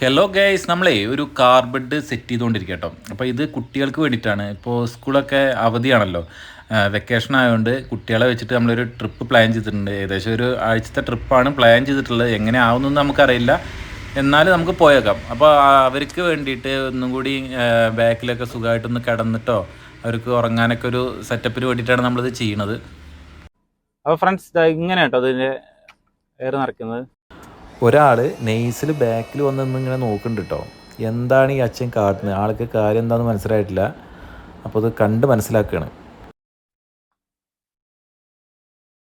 Hello guys നമ്മളേ ഒരു car bed set ചെയ്തുകൊണ്ടിരിക്കുക കേട്ടോ അപ്പോൾ ഇത് കുട്ടികൾക്ക് വേണ്ടിയിട്ടാണ്. ഇപ്പോൾ സ്കൂളൊക്കെ അവധിയാണല്ലോ. വെക്കേഷൻ ആയതുകൊണ്ട് കുട്ടികളെ വെച്ചിട്ട് നമ്മളൊരു ട്രിപ്പ് പ്ലാൻ ചെയ്തിട്ടുണ്ട്. ഏകദേശം ഒരു ആഴ്ചത്തെ ട്രിപ്പാണ് പ്ലാൻ ചെയ്തിട്ടുള്ളത്. എങ്ങനെ ആവുന്നൊന്നും നമുക്കറിയില്ല. എന്നാലും നമുക്ക് പോയേക്കാം. അപ്പോൾ അവർക്ക് വേണ്ടിയിട്ട് ഒന്നും കൂടി ബാക്കിലൊക്കെ സുഖമായിട്ടൊന്ന് കിടന്നിട്ടോ അവർക്ക് ഉറങ്ങാനൊക്കെ ഒരു സെറ്റപ്പിന് വേണ്ടിയിട്ടാണ് നമ്മളിത് ചെയ്യണത് അപ്പോൾ ഫ്രണ്ട്സ് ഇങ്ങനെ കേട്ടോ അതിന്റെ എയർ നിറയ്ക്കുന്നത്. ഒരാൾ നെയ്സിൽ ബാക്കിൽ വന്ന് ഇങ്ങനെ നോക്കുന്നുണ്ട് കേട്ടോ എന്താണ് ഈ അച്ഛൻ കാട്ടുന്നത്? ആൾക്ക് കാര്യം എന്താണെന്ന് മനസ്സിലായിട്ടില്ല. അപ്പോൾ അത് കണ്ട് മനസ്സിലാക്കുകയാണ്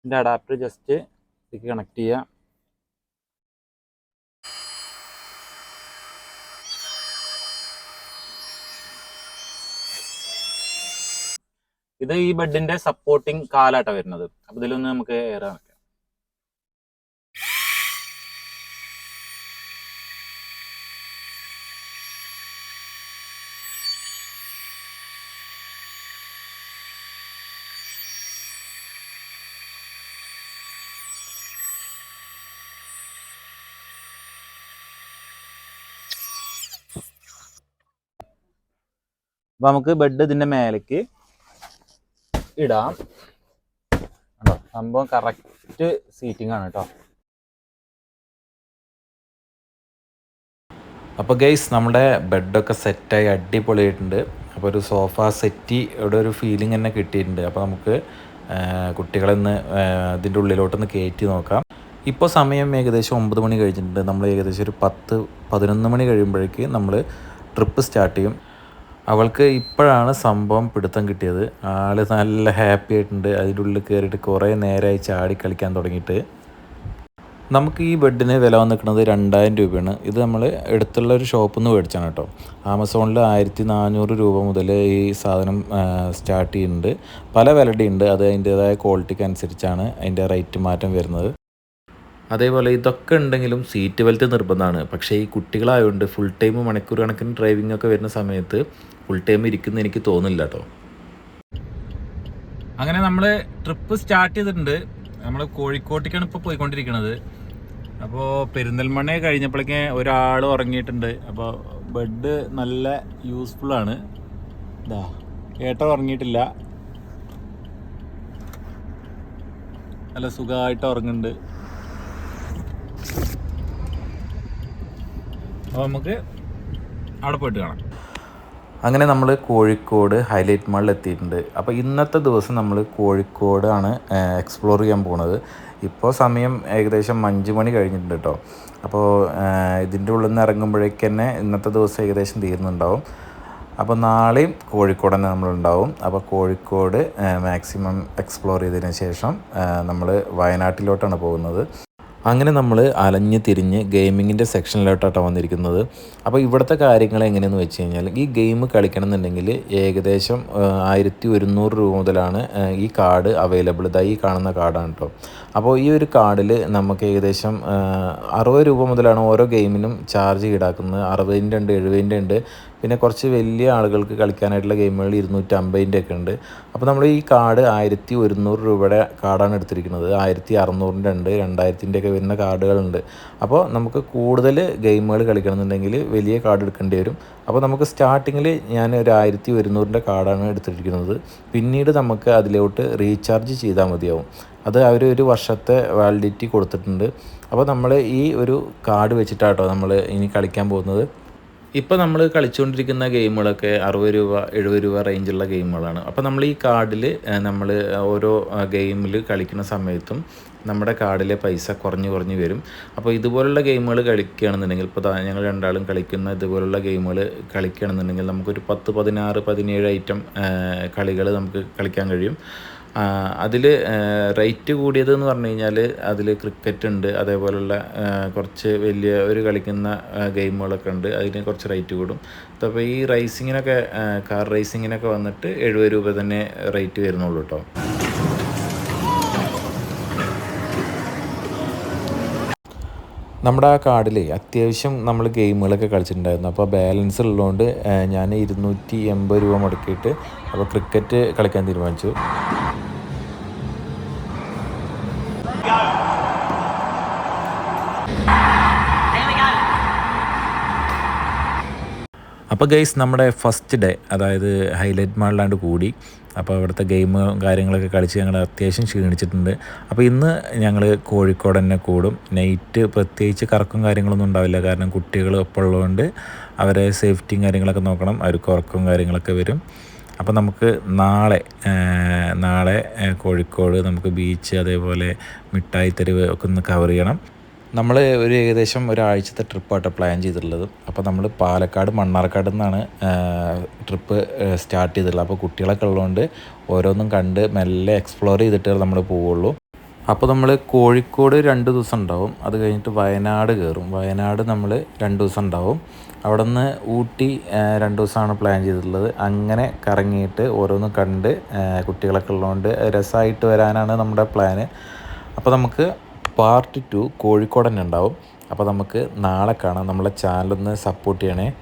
എന്റെ അഡാപ്റ്റർ ജസ്റ്റ് ഇതിലേക്ക് കണക്ട് ചെയ്യുക ഇത് ഈ ബെഡിന്റെ സപ്പോർട്ടിങ് കാലാട്ട വരുന്നത്. അപ്പൊ ഇതിലൊന്ന് നമുക്ക് എയർ കണക്ട് അപ്പൊ നമുക്ക് ബെഡ് ഇതിന്റെ മേലേക്ക് ഇടാം. കണ്ടോ? സംഭവം കറക്റ്റ് സീറ്റിംഗ് ആണ് കേട്ടോ അപ്പോൾ ഗൈസ് നമ്മുടെ ബെഡൊക്കെ സെറ്റായി അടിപൊളിയായിട്ടുണ്ട്. അപ്പോൾ ഒരു സോഫ സെറ്റി ഇവിടെ ഒരു ഫീലിംഗ് തന്നെ കിട്ടിയിട്ടുണ്ട്. അപ്പോൾ നമുക്ക് കുട്ടികളെന്ന് ഇതിന്റെ ഉള്ളിലോട്ടൊന്ന് കയറ്റി നോക്കാം. ഇപ്പോൾ സമയം ഏകദേശം ഒമ്പത് മണി കഴിഞ്ഞിട്ടുണ്ട്. നമ്മൾ ഏകദേശം ഒരു പത്ത് പതിനൊന്ന് മണി കഴിയുമ്പോഴേക്ക് നമ്മൾ ട്രിപ്പ് സ്റ്റാർട്ട് ചെയ്യും. അവൾക്ക് ഇപ്പോഴാണ് സംഭവം പിടുത്തം കിട്ടിയത്. ആൾ നല്ല ഹാപ്പി ആയിട്ടുണ്ട്. അതിന്റെ ഉള്ളിൽ കയറിയിട്ട് കുറേ നേരമായി ചാടി കളിക്കാൻ തുടങ്ങിയിട്ട്. നമുക്ക് ഈ ബെഡിന് വില വന്നിരിക്കുന്നത് രണ്ടായിരം രൂപയാണ്. ഇത് നമ്മൾ അടുത്തുള്ള ഒരു ഷോപ്പിൽ നിന്ന് മേടിച്ചാണ് കേട്ടോ. ആമസോണിൽ ആയിരത്തി നാനൂറ് രൂപ മുതൽ ഈ സാധനം സ്റ്റാർട്ട് ചെയ്യുന്നുണ്ട്. പല വിലയുണ്ട് അത് അതിന്റേതായ ക്വാളിറ്റിക്ക് അനുസരിച്ചാണ് അതിന്റെ റേറ്റ് മാറ്റം വരുന്നത്. അതേപോലെ ഇതൊക്കെ ഉണ്ടെങ്കിലും സീറ്റ് ബെൽറ്റ് നിർബന്ധമാണ്. പക്ഷേ ഈ കുട്ടികളായതുകൊണ്ട് ഫുൾ ടൈം മണിക്കൂർ കണക്കിന് ഡ്രൈവിംഗ് ഒക്കെ വരുന്ന സമയത്ത് ഫുൾ ടൈം ഇരിക്കുന്ന എനിക്ക് തോന്നില്ല കേട്ടോ അങ്ങനെ നമ്മൾ ട്രിപ്പ് സ്റ്റാർട്ട് ചെയ്തിട്ടുണ്ട്. നമ്മൾ കോഴിക്കോട്ടേക്കാണ് ഇപ്പോൾ പോയിക്കൊണ്ടിരിക്കുന്നത് അപ്പോൾ പെരിന്തൽമണ്ണ കഴിഞ്ഞപ്പോഴേക്കും ഒരാൾ ഉറങ്ങിയിട്ടുണ്ട്. അപ്പോൾ ബെഡ് നല്ല യൂസ്ഫുൾ ആണ്. ഇതാ ഏട്ട ഉറങ്ങിയിട്ടില്ല. നല്ല സുഖമായിട്ട് ഉറങ്ങുന്നുണ്ട്. അപ്പോൾ നമുക്ക് അവിടെ പോയിട്ട് കാണാം. അങ്ങനെ നമ്മൾ കോഴിക്കോട് ഹൈലൈറ്റ് മാളിൽ എത്തിയിട്ടുണ്ട്. അപ്പോൾ ഇന്നത്തെ ദിവസം നമ്മൾ കോഴിക്കോടാണ് എക്സ്പ്ലോർ ചെയ്യാൻ പോകുന്നത് ഇപ്പോൾ സമയം ഏകദേശം അഞ്ച് മണി കഴിഞ്ഞിട്ടുണ്ട് കേട്ടോ. അപ്പോൾ ഇതിന്റെ ഉള്ളിൽ നിന്ന് ഇറങ്ങുമ്പോഴേക്ക് തന്നെ ഇന്നത്തെ ദിവസം ഏകദേശം തീരുന്നുണ്ടാവും. അപ്പോൾ നാളെയും കോഴിക്കോട് തന്നെ നമ്മളുണ്ടാവും അപ്പോൾ കോഴിക്കോട് മാക്സിമം എക്സ്പ്ലോർ ചെയ്തതിന് ശേഷം നമ്മൾ വയനാട്ടിലോട്ടാണ് പോകുന്നത്. അങ്ങനെ നമ്മൾ അലഞ്ഞ് തിരിഞ്ഞ് ഗെയിമിങ്ങിന്റെ സെക്ഷനിലോട്ടാണ് വന്നിരിക്കുന്നത്. അപ്പോൾ ഇവിടുത്തെ കാര്യങ്ങൾ എങ്ങനെയെന്ന് വെച്ച് കഴിഞ്ഞാൽ ഈ ഗെയിം കളിക്കണം എന്നുണ്ടെങ്കിൽ ഏകദേശം ആയിരത്തി ഒരുന്നൂറ് രൂപ മുതലാണ് ഈ കാർഡ് അവൈലബിൾ ഇതായി ഈ കാണുന്ന കാർഡാണ് കേട്ടോ അപ്പോൾ ഈ ഒരു കാർഡിൽ നമുക്ക് ഏകദേശം അറുപത് രൂപ മുതലാണ് ഓരോ ഗെയിമിനും ചാർജ് ഈടാക്കുന്നത്. അറുപതിന്റെ ഉണ്ട് എഴുപതിന്റെ ഉണ്ട്. പിന്നെ കുറച്ച് വലിയ ആളുകൾക്ക് കളിക്കാനായിട്ടുള്ള ഗെയിമുകൾ ഇരുന്നൂറ്റമ്പതിന്റെ ഒക്കെ ഉണ്ട്. അപ്പോൾ നമ്മൾ ഈ കാർഡ് ആയിരത്തി ഒരുന്നൂറ് രൂപയുടെ കാർഡാണ് എടുത്തിരിക്കുന്നത്. ആയിരത്തി അറുന്നൂറിന്റെ ഉണ്ട് രണ്ടായിരത്തിന്റെ ഒക്കെ വരുന്ന കാർഡുകളുണ്ട്. അപ്പോൾ നമുക്ക് കൂടുതൽ ഗെയിമുകൾ കളിക്കണമെന്നുണ്ടെങ്കിൽ വലിയ കാർഡ് എടുക്കേണ്ടി വരും. അപ്പോൾ നമുക്ക് സ്റ്റാർട്ടിങ്ങിൽ ഞാൻ ഒരു ആയിരത്തി ഒരുന്നൂറിന്റെ കാർഡാണ് എടുത്തിരിക്കുന്നത്. പിന്നീട് നമുക്ക് അതിലോട്ട് റീചാർജ് ചെയ്താൽ മതിയാവും. അത് അവർ ഒരു വർഷത്തെ വാലിഡിറ്റി കൊടുത്തിട്ടുണ്ട്. അപ്പോൾ നമ്മൾ ഈ ഒരു കാർഡ് വെച്ചിട്ടാട്ടോ നമ്മൾ ഇനി കളിക്കാൻ പോകുന്നത്. ഇപ്പോൾ നമ്മൾ കളിച്ചുകൊണ്ടിരിക്കുന്ന ഗെയിമുകളൊക്കെ അറുപത് രൂപ എഴുപത് രൂപ റേഞ്ചുള്ള ഗെയിമുകളാണ്. അപ്പോൾ നമ്മൾ ഈ കാർഡിൽ നമ്മൾ ഓരോ ഗെയിമിൽ കളിക്കുന്ന സമയത്തും നമ്മുടെ കാർഡിലെ പൈസ കുറഞ്ഞു കുറഞ്ഞു വരും. അപ്പോൾ ഇതുപോലുള്ള ഗെയിമുകൾ കളിക്കുകയാണെന്നുണ്ടെങ്കിൽ ഇപ്പോൾ ഞങ്ങൾ രണ്ടാളും കളിക്കുന്ന ഇതുപോലുള്ള ഗെയിമുകൾ കളിക്കുകയാണെന്നുണ്ടെങ്കിൽ നമുക്കൊരു പത്ത് പതിനാറ് പതിനേഴ് ഐറ്റം കളികൾ നമുക്ക് കളിക്കാൻ കഴിയും. അതിൽ റേറ്റ് കൂടിയതെന്ന് പറഞ്ഞു കഴിഞ്ഞാൽ അതിൽ ക്രിക്കറ്റ് ഉണ്ട് അതേപോലുള്ള കുറച്ച് വലിയ ഒരു കളിക്കുന്ന ഗെയിമുകളൊക്കെ ഉണ്ട് അതിന് കുറച്ച് റേറ്റ് കൂടും. അപ്പോൾ ഈ റേസിങ്ങിനൊക്കെ കാർ റേസിങ്ങിനൊക്കെ വന്നിട്ട് എഴുപത് രൂപ തന്നെ റേറ്റ് വരുന്നുള്ളൂ കേട്ടോ നമ്മുടെ ആ കാർഡിൽ അത്യാവശ്യം നമ്മൾ ഗെയിമുകളൊക്കെ കളിച്ചിട്ടുണ്ടായിരുന്നു. അപ്പോൾ ബാലൻസ് ഉള്ളതുകൊണ്ട് ഞാൻ ഇരുന്നൂറ്റി എൺപത് രൂപ മുടക്കിയിട്ട് അപ്പോൾ ക്രിക്കറ്റ് കളിക്കാൻ തീരുമാനിച്ചു. അപ്പോൾ ഗൈസ് നമ്മുടെ ഫസ്റ്റ് ഡേ അതായത് ഹൈലൈറ്റ് മാളിലാണ്ട് കൂടി. അപ്പോൾ അവിടുത്തെ ഗെയിം കാര്യങ്ങളൊക്കെ കളിച്ച് ഞങ്ങൾ അത്യാവശ്യം ക്ഷീണിച്ചിട്ടുണ്ട്. അപ്പോൾ ഇന്ന് ഞങ്ങൾ കോഴിക്കോട് തന്നെ കൂടും. നൈറ്റ് പ്രത്യേകിച്ച് കറക്കും കാര്യങ്ങളൊന്നും ഉണ്ടാവില്ല. കാരണം കുട്ടികൾ ഒപ്പം ഉള്ളതുകൊണ്ട് അവരെ സേഫ്റ്റിയും കാര്യങ്ങളൊക്കെ നോക്കണം. അവർക്ക് ഉറക്കവും കാര്യങ്ങളൊക്കെ വരും. അപ്പോൾ നമുക്ക് നാളെ നാളെ കോഴിക്കോട് നമുക്ക് ബീച്ച് അതേപോലെ മിഠായി തെരുവ് ഒക്കെ ഒന്ന് കവർ ചെയ്യണം. നമ്മൾ ഒരു ഏകദേശം ഒരാഴ്ചത്തെ ട്രിപ്പായിട്ട് പ്ലാൻ ചെയ്തിട്ടുള്ളത്. അപ്പോൾ നമ്മൾ പാലക്കാട് മണ്ണാർക്കാട് നിന്നാണ് ട്രിപ്പ് സ്റ്റാർട്ട് ചെയ്തിട്ടുള്ളത്. അപ്പോൾ കുട്ടികളൊക്കെ ഉള്ളതുകൊണ്ട് ഓരോന്നും കണ്ട് മെല്ലെ എക്സ്പ്ലോർ ചെയ്തിട്ട് നമ്മൾ പോവുള്ളൂ. അപ്പോൾ നമ്മൾ കോഴിക്കോട് രണ്ട് ദിവസം ഉണ്ടാവും. അത് കഴിഞ്ഞിട്ട് വയനാട് കയറും. വയനാട് നമ്മൾ രണ്ട് ദിവസം ഉണ്ടാവും. അവിടെ നിന്ന് ഊട്ടി രണ്ട് ദിവസമാണ് പ്ലാൻ ചെയ്തിട്ടുള്ളത്. അങ്ങനെ കറങ്ങിയിട്ട് ഓരോന്നും കണ്ട് കുട്ടികളൊക്കെ ഉള്ളതുകൊണ്ട് രസമായിട്ട് വരാനാണ് നമ്മുടെ പ്ലാന്. അപ്പോൾ നമുക്ക് പാർട്ട് ടു കോഴിക്കോട് തന്നെ ഉണ്ടാവും. അപ്പോൾ നമുക്ക് നാളെ കാണാം. നമ്മളെ ചാനലൊന്ന് സപ്പോർട്ട് ചെയ്യണേ.